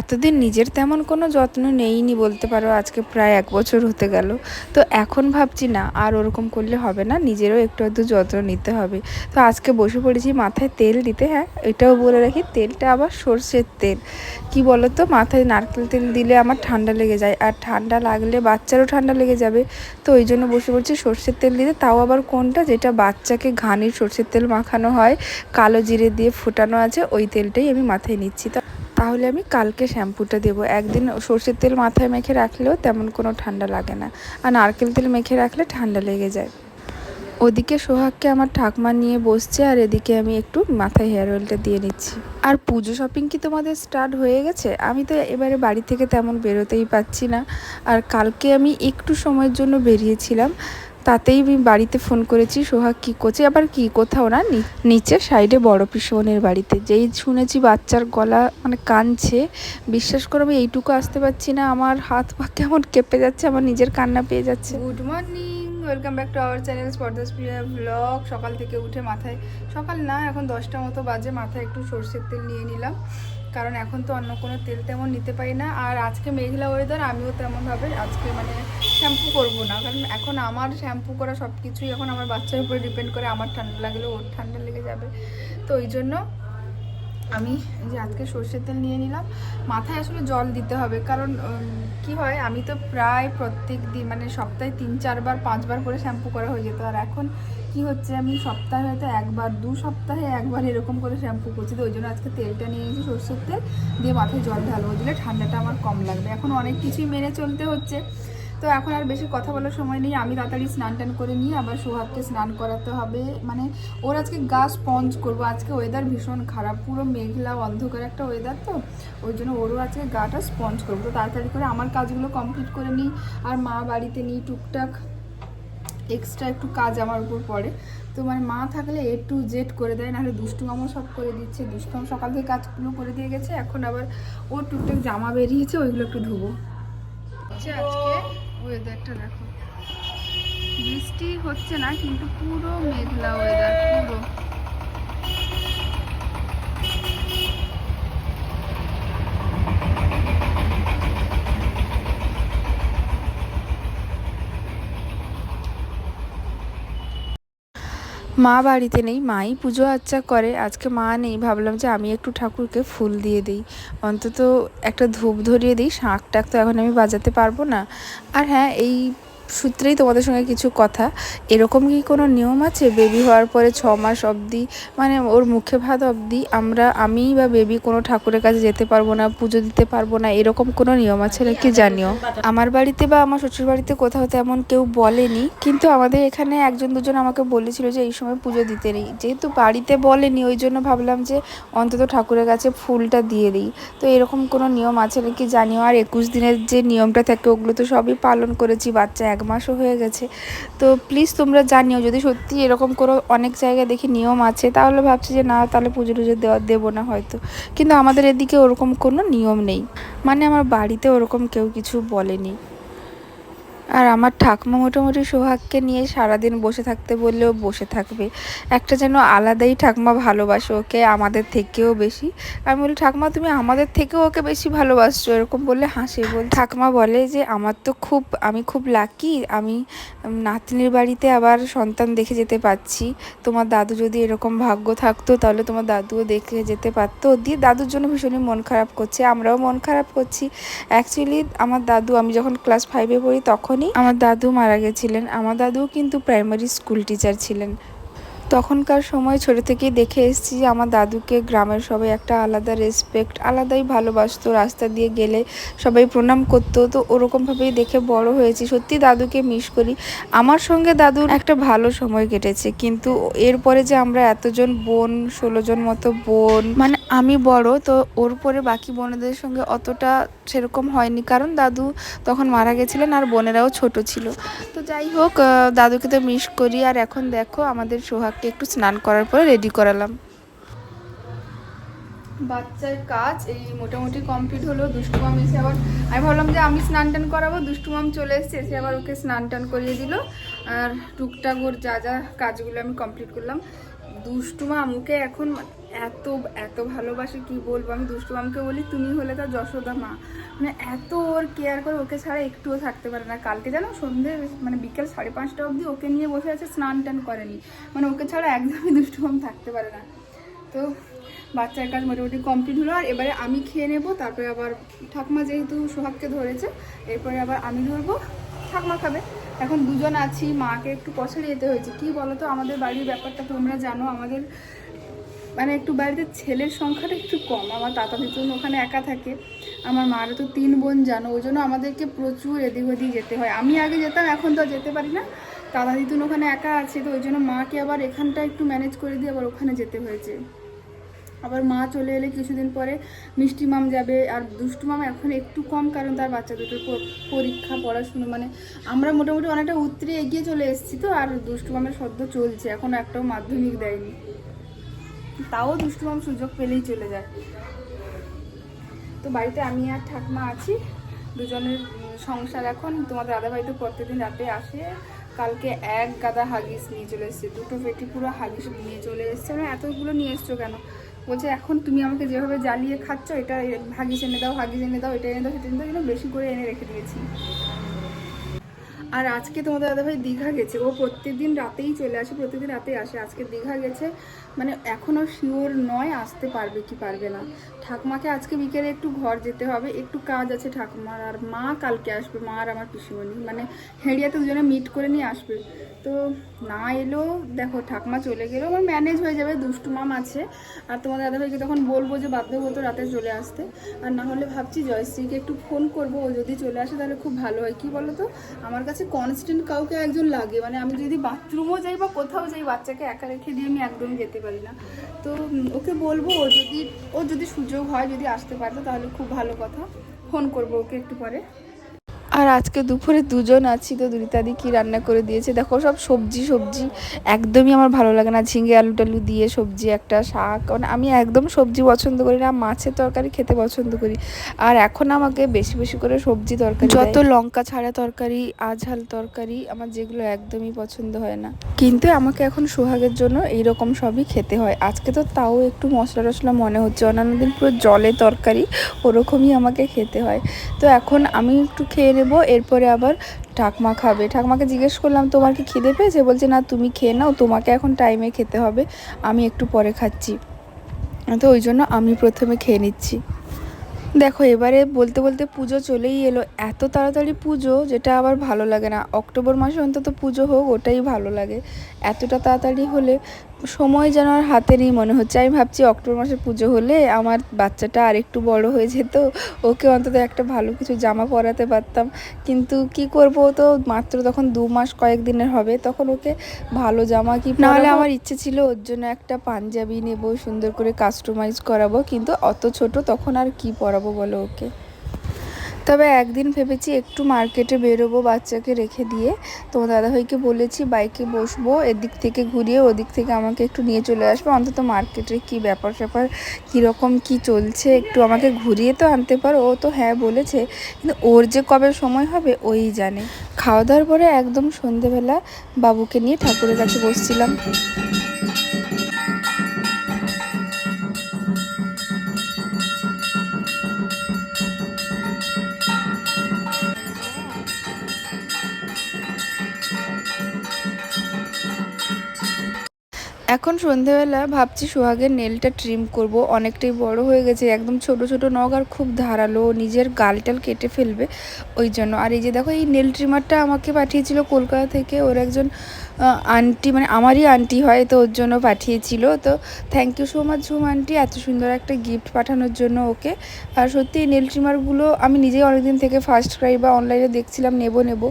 এতদিন নিজের তেমন কোনো যত্ন নেইনি বলতে পারো, আজকে প্রায় এক বছর হতে গেল। তো এখন ভাবছি না, আর ওরকম করলে হবে না, নিজেরও একটু একটু যত্ন নিতে হবে। তো আজকে বসে পড়েছি মাথায় তেল দিতে হ্যাঁ এটাও বলে রাখি, তেলটা আবার সর্ষের তেল। কি বলো তো মাথায় নারকেল তেল দিলে আমার ঠান্ডা লেগে যায়, আর ঠান্ডা লাগলে বাচ্চারও ঠান্ডা লেগে যাবে। তো ওই জন্য বসে পড়ছি সর্ষের তেল দিতে, তাও আবার কোনটা? যেটা বাচ্চাকে ঘানির সর্ষের তেল মাখানো হয়, কালো জিরে দিয়ে ফোটানো আছে, ওই তেলটাই আমি মাথায় নিচ্ছি। তো তাহলে আমি কালকে শ্যাম্পুটা দেবো। একদিন সর্ষের তেল মাথায় মেখে রাখলেও তেমন কোনো ঠান্ডা লাগে না। আর নারকেল তেল মেখে রাখলে ঠান্ডা লেগে যায়। ওদিকে সোহাগকে আমার ঠাকমা নিয়ে বসছে আর এদিকে আমি একটু মাথায় হেয়ার অয়েলটা দিয়ে নিচ্ছি। আর পুজো শপিং কি তোমাদের স্টার্ট হয়ে গেছে? আমি তো এবারে বাড়ি থেকে তেমন বেরোতেই পাচ্ছি না। আর কালকে আমি একটু সময়ের জন্য বেরিয়েছিলাম। তাতেই আমি বাড়িতে ফোন করেছি, সোহাগ কী করছে, আবার কি কোথাও না নিচে সাইডে বড় পিসনের বাড়িতে। যেই শুনেছি বাচ্চার গলা মানে কানছে, বিশ্বাস করো আমি এইটুকু আসতে পারছি না, আমার হাত পা কেমন কেঁপে যাচ্ছে, আমার নিজের কান্না পেয়ে যাচ্ছে। Good morning welcome back to our channel স্পর্দাস Priya blog সকাল থেকে উঠে মাথায়, সকাল না, এখন দশটা মতো বাজে, মাথায় একটু সর্ষের তেল নিয়ে নিলাম। কারণ এখন তো অন্য কোনো তেল তেমন নিতে পারি না। আর আজকে মেঘলা ওয়েদার আমিও তেমনভাবে আজকে মানে শ্যাম্পু করব না। কারণ এখন আমার শ্যাম্পু করা সব কিছুই এখন আমার বাচ্চার উপরে ডিপেন্ড করে। আমার ঠান্ডা লাগলে ওর ঠান্ডা লেগে যাবে। তো ওই জন্য আমি যে আজকে সর্ষের তেল নিয়ে নিলাম। মাথায় আসলে জল দিতে হবে। কারণ কি হয়, আমি তো প্রায় প্রত্যেক দিন মানে সপ্তাহে তিন, চারবার, পাঁচবার করে শ্যাম্পু করা হয়ে যেত। আর এখন কি হচ্ছে? আমি সপ্তাহে হয়তো একবার, দু সপ্তাহে একবার এরকম করে শ্যাম্পু করছি। তো ওই জন্য আজকে তেলটা নিয়ে নিয়েছি সর্ষের তেল, দিয়ে মাথায় জল ঢালবো দিলে ঠান্ডাটা আমার কম লাগবে। এখন অনেক কিছুই মেনে চলতে হচ্ছে। তো এখন আর বেশি কথা বলার সময় নেই। আমি তাড়াতাড়ি স্নান টান করে নিয়ে আবার সোহাগকে স্নান করাতে হবে। মানে ওর আজকে গা স্পঞ্জ করব। আজকে ওয়েদার ভীষণ খারাপ। পুরো মেঘলা, অন্ধকার একটা ওয়েদার তো। ওই জন্য ওরও আজকে গাটা স্পঞ্জ করব। তো তাড়াতাড়ি করে আমার কাজগুলো কমপ্লিট করে নিই। আর মা বাড়িতে নিই টুকটাক। এক্সট্রা একটু কাজ আমার উপর পড়ে। তো মানে মা থাকলে এ টু জেড করে দেয়, নাহলে দুষ্টু মামও সব করে দিচ্ছে। দুষ্টু মাম সকাল থেকে কাজগুলো করে দিয়ে গেছে, এখন আবার ও টুকটাক জামা বেরিয়েছে, ওইগুলো একটু ধুবো। হচ্ছে আজকে ওয়েদারটা দেখো। বৃষ্টি হচ্ছে না, কিন্তু পুরো মেঘলা ওয়েদার পুরো। মা বাড়িতে নেই, মাই পুজো আর্চা করে। আজকে মা নেই, ভাবলাম যে আমি একটু ঠাকুরকে ফুল দিয়ে দিই। অন্তত একটা ধূপ ধরিয়ে দিই শাঁখ টাক তো এখন আমি বাজাতে পারব না। আর হ্যাঁ এই সূত্রেই তোমাদের সঙ্গে কিছু কথা। এরকম কি কোনো নিয়ম আছে? বেবি হওয়ার পরে ছ মাস অবধি মানে ওর মুখে ভাত অবধি আমরা আমি বা বেবি কোনো ঠাকুরের কাছে যেতে পারব না, পুজো দিতে পারব না, এরকম কোনো নিয়ম আছে নাকি? জানিও। আমার বাড়িতে বা আমার শ্বশুর বাড়িতে কোথাও তেমন কেউ বলেনি, কিন্তু আমাদের এখানে একজন দুজন আমাকে বলেছিল যে এই সময় পুজো দিতে নেই। যেহেতু বাড়িতে বলেনি, ওই জন্য ভাবলাম যে অন্তত ঠাকুরের কাছে ফুলটা দিয়ে দিই। তো এরকম কোনো নিয়ম আছে নাকি জানিও? আর একুশ দিনের যে নিয়মটা থাকে, ওগুলো তো সবই পালন করেছি, বাচ্চা এক মাসও হয়ে গেছে। তো প্লিজ তোমরা জানিও, যদি সত্যি এরকম কোনো অনেক জায়গায় দেখি নিয়ম আছে, তাহলে ভাবছি যে না, তাহলে পুজো টুজো দেওয়া, দেবো না হয়তো। কিন্তু আমাদের এদিকে ওরকম কোনো নিয়ম নেই। মানে আমার বাড়িতে ওরকম কেউ কিছু বলেনি। আর আমার ঠাকমা মোটামুটি সোহাগকে নিয়ে সারাদিন বসে থাকতে বললেও বসে থাকবে। একটা যেন আলাদাই ঠাকমা ভালোবাসে ওকে, আমাদের থেকেও বেশি। আমি বলি, ঠাকমা, তুমি আমাদের থেকেও ওকে বেশি ভালোবাসছো? এরকম বললে হাসে। বল ঠাকমা বলে যে, আমার তো খুব, আমি খুব লাকি আমি নাতনির বাড়িতে আবার সন্তান দেখে যেতে পারছি তোমার দাদু যদি এরকম ভাগ্য থাকতো, তাহলে তোমার দাদুও দেখে যেতে পারতো। দিয়ে দাদুর জন্য ভীষণই মন খারাপ করছে, আমরাও মন খারাপ করছি। অ্যাকচুয়ালি আমার দাদু, আমি যখন ক্লাস ফাইভে পড়ি তখনই আমার দাদু মারা গেছিলেন। আমার দাদু কিন্তু প্রাইমারি স্কুল টিচার ছিলেন। তখনকার সময় ছোট থেকেই দেখে এসেছি যে আমার দাদুকে গ্রামের সবাই একটা আলাদা রেসপেক্ট আলাদাই ভালোবাসতো। রাস্তা দিয়ে গেলে সবাই প্রণাম করতো। তো ওরকমভাবেই দেখে বড় হয়েছি। সত্যি দাদুকে মিস করি। আমার সঙ্গে দাদুর একটা ভালো সময় কেটেছে। কিন্তু এরপরে যে আমরা এতজন বোন ষোলো জন মতো বোন মানে আমি বড়, তো ওর পরে বাকি বোনেদের সঙ্গে অতটা সেরকম হয়নি। কারণ দাদু তখন মারা গেছিলেন আর বোনেরাও ছোট ছিল। তো যাই হোক দাদুকে তো মিস করি। আর এখন দেখো, আমাদের সোহাগকে একটু স্নান করার পরে রেডি করালাম। বাচ্চার কাজ, এই মোটামুটি কমপ্লিট হলো, দুষ্টু মাম এসে আবার আমি ভাবলাম যে আমি স্নান টান করাবো, দুষ্টু মাম চলে এসেছে, এসে আবার ওকে স্নান টান করিয়ে দিল। আর টুকটাক ওর যা যা কাজগুলো আমি কমপ্লিট করলাম। দুষ্টু মাম, ওকে এখন এত এত ভালোবাসে, কি বলব আমি, দুষ্টু মামকে বলি, তুমি হলে তার যশোদা মা। মানে এত ওর কেয়ার করে, ওকে ছাড়া একটুও থাকতে পারে না। কালকে জানো, সন্ধে মানে বিকেল সাড়ে পাঁচটা অবধি ওকে নিয়ে বসে আছে, স্নান টান করেনি। মানে ওকে ছাড়া একদমই দুষ্টু মাম থাকতে পারে না। তো বাচ্চার কাজ মোটামুটি কমপ্লিট হলো, আর এবারে আমি খেয়ে নেব, তারপরে আবার ঠাকুমা যেহেতু সোহাগকে ধরেছে, এরপরে আবার আমি ধরবো, ঠাকুমা খাবে। এখন দুজন আছি, মাকে একটু পছড়ে যেতে হয়েছে। কি বলো তো আমাদের বাড়ির ব্যাপারটা তোমরা জানো, আমাদের মানে একটু বাড়িতে ছেলের সংখ্যাটা একটু কম। আমার তাতা দিতুন ওখানে একা থাকে। আমার মারও তো তিন বোন জানো, ওই জন্য আমাদেরকে প্রচুর এদিক ওদিক যেতে হয়। আমি আগে যেতাম, এখন তো যেতে পারি না। দাদা দিতুন ওখানে একা আছে তো, ওই জন্য মাকে আবার এখানটা একটু ম্যানেজ করে দিয়ে আবার ওখানে যেতে হয়েছে। আবার মা চলে এলে কিছুদিন পরে মিষ্টি মাম যাবে। আর দুষ্টু মাম এখন একটু কম, কারণ তার বাচ্চা দুটোর পরীক্ষা, পড়াশুনো মানে আমরা মোটামুটি অনেকটা উতরে এগিয়ে চলে এসেছি তো, আর দুষ্টু মামের সদ্য চলছে। এখনও একটাও মাধ্যমিক দেয়নি। তাও দুষ্টু মাম সুযোগ পেলেই চলে যায়। তো বাড়িতে আমি আর ঠাকমা আছি, দুজনের সংসার এখন। তোমাদের দাদা ভাই তো প্রত্যেকদিন রাতে আসে। কালকে এক গাদা হাগিস নিয়ে চলে এসছে, দুটো পেটি পুরো হাগিস নিয়ে চলে এসছে। মানে এতগুলো নিয়ে এসছো কেন? বলছে, এখন তুমি আমাকে যেভাবে জ্বালিয়ে খাচ্ছ, এটা হাগিস এনে দাও, হাগিস এনে দাও, এটা এনে দাও, সেটা এনে দাও এগুলো বেশি করে এনে রেখে দিয়েছি। আর আজকে তোমাদের দাদাভাই দীঘা গেছে। ও প্রত্যেকদিন রাতেই চলে আসে প্রতিদিন রাতেই আসে। আজকে দীঘা গেছে মানে এখনও শিওর নয় আসতে পারবে কি পারবে না। ঠাকুমাকে আজকে বিকেলে একটু ঘর যেতে হবে, একটু কাজ আছে ঠাকুমার। আর মা কালকে আসবে, মা আর আমার পিসিমণি। মানে হেঁড়িয়াতে দুজনে মিট করে নিয়ে আসবে। তো না এলেও দেখো ঠাকুমা চলে গেলেও আমার ম্যানেজ হয়ে যাবে, দুষ্টু মাম আছে। আর তোমাদের দাদাভাইকে তখন বলব যে বাধ্য হতো রাতে চলে আসতে। আর না হলে ভাবছি জয়শ্রীকে একটু ফোন করব, ও যদি চলে আসে তাহলে খুব ভালো হয়। কি বলো তো আমার কাছে কনস্ট্যান্ট কাউকে একজন লাগে। মানে আমি যদি বাথরুমও যাই বা কোথাও যাই, বাচ্চাকে একা রেখে দিয়ে আমি একদমই যেতে পারি না। তো ওকে বলব, ও যদি ও যদি সুযোগ হয়, যদি আসতে পারতো, তাহলে খুব ভালো কথা। ফোন করব ওকে একটু পরে। আর আজকে দুপুরে দুজন আছি তো দুরিতাদি কি রান্না করে দিয়েছে। দেখো সব সবজি সবজি একদমই আমার ভালো লাগে না। ঝিঙে আলু টালু দিয়ে সবজি একটা শাক মানে আমি একদম সবজি পছন্দ করি না মাছের তরকারি খেতে পছন্দ করি। আর এখন আমাকে বেশি বেশি করে সবজি তরকারি যত লঙ্কা ছাড়া তরকারি আঝাল তরকারি আমার যেগুলো একদমই পছন্দ হয় না। কিন্তু আমাকে এখন সোহাগের জন্য এইরকম সবই খেতে হয়। আজকে তো তাও একটু মশলা টশলা মনে হচ্ছে। অন্যান্য দিন পুরো জলে তরকারি ওরকমই আমাকে খেতে হয়। তো এখন আমি একটু খেয়ে নেব এরপরে আবার ঠাকমা খাবে। ঠাকমাকে জিজ্ঞেস করলাম, তোমার কি খিদে পেয়েছে? বলছে, না, তুমি খেয়ে নাও, তোমাকে এখন টাইমে খেতে হবে। আমি একটু পরে খাচ্ছি। তো ওই জন্য আমি প্রথমে খেয়ে নিচ্ছি। দেখো এবারে বলতে বলতে পুজো চলেই এলো। এত তাড়াতাড়ি পুজো যেটা আবার ভালো লাগে না। অক্টোবর মাসে অন্তত পুজো হোক ওটাই ভালো লাগে। এতটা তাড়াতাড়ি হলে সময় যেন আর হাতে নেই মনে হচ্ছে। আমি ভাবছি অক্টোবর মাসে পুজো হলে আমার বাচ্চাটা আর একটু বড় হয়ে যেত। ওকে অন্তত একটা ভালো কিছু জামা পরাতে পারতাম। কিন্তু কি করব তো মাত্র তখন দু মাস কয়েক দিনের হবে। তখন ওকে ভালো জামা কি নাহলে আমার ইচ্ছে ছিল ওর জন্য একটা পাঞ্জাবি নেব সুন্দর করে কাস্টমাইজ করাবো। কিন্তু অত ছোট তখন আর কি পরাবো? বলো ওকে। তবে একদিন ভেবেছি একটু মার্কেটে বেরোবো বাচ্চাকে রেখে দিয়ে। তোমার দাদাভাইকে বলেছি, বাইকে বসবো, এদিক থেকে ঘুরিয়ে ওদিক থেকে আমাকে একটু নিয়ে চলে আসবে। অন্তত মার্কেটে কি ব্যাপার স্যাপার কীরকম কি চলছে, একটু আমাকে ঘুরিয়ে তো আনতে পারো। ও তো হ্যাঁ বলেছে, কিন্তু ওর যে কবে সময় হবে, ওই জানে। খাওয়া দাওয়ার পরে একদম সন্ধেবেলা বাবুকে নিয়ে ঠাকুরের কাছে বসছিলাম। এখন সন্ধেবেলা ভাবছি সোহাগের নেলটা ট্রিম করব। অনেকটাই বড় হয়ে গেছে, একদম ছোট ছোট নখ আর খুব ধারালো, নিজের গালটাল কেটে ফেলবে ওই জন্য। আর এই যে দেখো, এই নেল ট্রিমারটা আমাকে পাঠিয়েছিল কলকাতা থেকে, ওর একজন আন্টি মানে আমারই আন্টি হয়, তো ওর জন্য পাঠিয়েছিল। তো thank you so much Jhum aunty এত সুন্দর একটা গিফট পাঠানোর জন্য ওকে। আর সত্যি, এই নেল ট্রিমারগুলো আমি নিজেই অনেকদিন থেকে ফার্স্ট ক্রাই বা অনলাইনে দেখছিলাম, নেব নেব।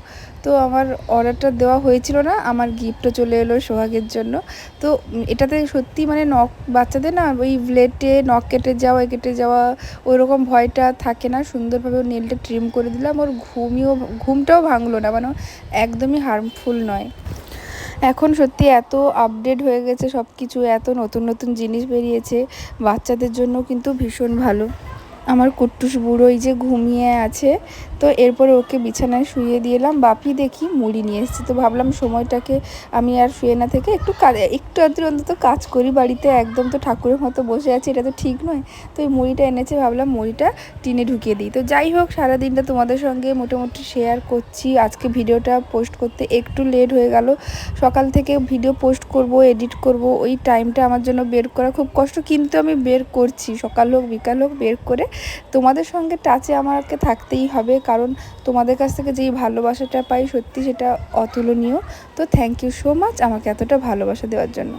তো আমার অর্ডারটা দেওয়া হয়েছিল না, আমার গিফটও চলে এলো সোহাগের জন্য। তো এটাতে সত্যি মানে নখ বাচ্চাদের না ওই ব্লেডে নখ কেটে যাওয়া কেটে যাওয়া ওই রকম ভয়টা থাকে না। সুন্দরভাবে ওর নেলটা ট্রিম করে দিলাম, ওর ঘুমিও, ঘুমটাও ভাঙলো না মানে একদমই হার্মফুল নয়। এখন সত্যি এত আপডেট হয়ে গেছে সব কিছু এত নতুন নতুন জিনিস বেরিয়েছে, বাচ্চাদের জন্য কিন্তু ভীষণ ভালো। আমার কুট্টুস বুড়ো এই যে ঘুমিয়ে আছে। তো এরপরে ওকে বিছানায় শুয়ে দিলাম বাপি দেখি মুড়ি নিয়ে এসেছি। তো ভাবলাম সময়টাকে আমি আর শুয়ে না থেকে একটু একটু আধটু অন্তত কাজ করি বাড়িতে। একদম তো ঠাকুরের মতো বসে আছি, এটা তো ঠিক নয়। তো এই মুড়িটা এনেছে, ভাবলাম মুড়িটা টিনে ঢুকিয়ে দিই। তো যাই হোক, সারাদিনটা তোমাদের সঙ্গে মোটামুটি শেয়ার করছি। আজকে ভিডিওটা পোস্ট করতে একটু লেট হয়ে গেল। সকাল থেকে ভিডিও পোস্ট করব এডিট করব, ওই টাইমটা আমার জন্য বের করা খুব কষ্ট। কিন্তু আমি বের করছি। সকাল হোক, বিকাল হোক, বের করে তোমাদের সঙ্গে টাচে আমাকে থাকতেই হবে, কারণ তোমাদের কাছ থেকে যেই ভালোবাসাটা পাই সত্যি সেটা অতুলনীয়। তো থ্যাংক ইউ সো মাচ আমাকে এতটা ভালোবাসা দেওয়ার জন্য।